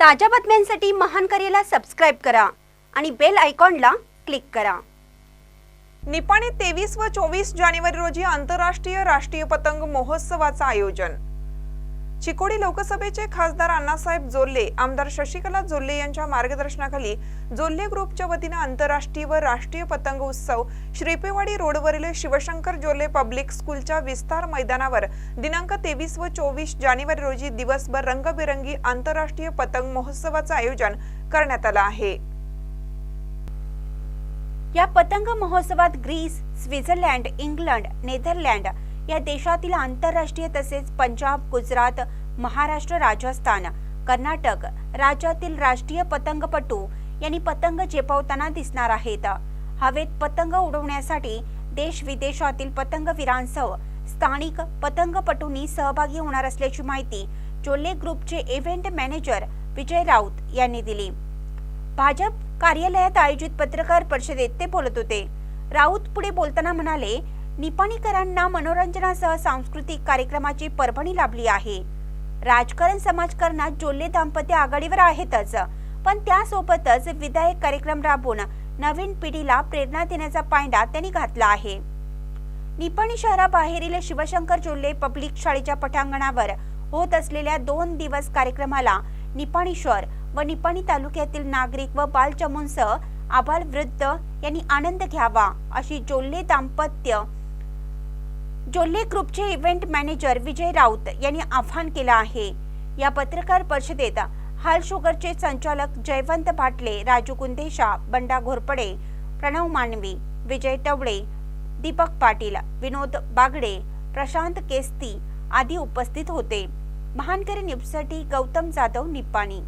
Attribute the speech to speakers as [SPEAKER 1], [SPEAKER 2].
[SPEAKER 1] ताज्या बातम्यांसाठी महान करेला सबस्क्राईब करा आणि बेल आयकॉनला क्लिक करा.
[SPEAKER 2] निपाणी तेवीस व चोवीस जानेवारी रोजी आंतरराष्ट्रीय राष्ट्रीय पतंग महोत्सवाचं आयोजन. चिकोडी लोकसभेचे खासदार अण्णासाहेब जोल्ले आमदार शशिकला जोल्ले यांच्या मार्गदर्शनाखाली जोल्ले ग्रुपच्या वतीनं आंतरराष्ट्रीय व राष्ट्रीय पतंग उत्सव श्रीपेवाडी रोडवरील शिवशंकर जोल्ले पब्लिक स्कूलच्या विस्तार मैदानावर दिनांक तेवीस व चोवीस जानेवारी रोजी दिवसभर रंगबेरंगी आंतरराष्ट्रीय पतंग महोत्सवाचं आयोजन करण्यात आलं आहे.
[SPEAKER 1] या पतंग महोत्सवात ग्रीस स्वित्झर्लंड इंग्लंड नेदरलँड या देशातील आंतरराष्ट्रीय तसेच पंजाब गुजरात महाराष्ट्र राजस्थान कर्नाटक राज्यातील राष्ट्रीय पतंगपटू यांनी पतंग झेपावताना दिसणार आहेत. हवेत पतंग उडवण्यासाठी देश विदेशातील पतंगवीरांसह स्थानिक पतंगपटूंनी सहभागी होणार असल्याची माहिती चोले ग्रुपचे इव्हेंट मॅनेजर विजय राऊत यांनी दिली. भाजप कार्यालयात आयोजित पत्रकार परिषदेत ते बोलत होते. राऊत पुढे बोलताना म्हणाले निपाणीकरांना मनोरंजनासह सांस्कृतिक कार्यक्रमाची परभणी लाभली आहे. राजकारण समाजकारणात जोल्ले दाम्पत्य आघाडीवर आहेतच. पण त्यासोबतच विधायक कार्यक्रम राबवून नवीन पिढीला प्रेरणा देण्याचा पायंडा त्यांनी घातला आहे. निपाणी शहराबाहेरील शिवशंकर जोल्ले पब्लिक शाळेच्या पटांगणावर होत असलेल्या दोन दिवस कार्यक्रमाला निपाणी शहर व निपाणी तालुक्यातील नागरिक व बालचमूंसह आबाल वृद्ध यांनी आनंद घ्यावा अशी जोल्ले दाम्पत्य जोल्ले ग्रुपचे इव्हेंट मॅनेजर विजय राऊत यांनी आवाहन केलं आहे. या पत्रकार परिषदेत हाल शुगरचे संचालक जयवंत भाटले राजू कुंदेशा बंडा घोरपडे प्रणव मानवी विजय टवळे दीपक पाटील विनोद बागडे प्रशांत केस्ती आदी उपस्थित होते. महानकरी न्यूजसाठी गौतम जाधव निप्पाणी.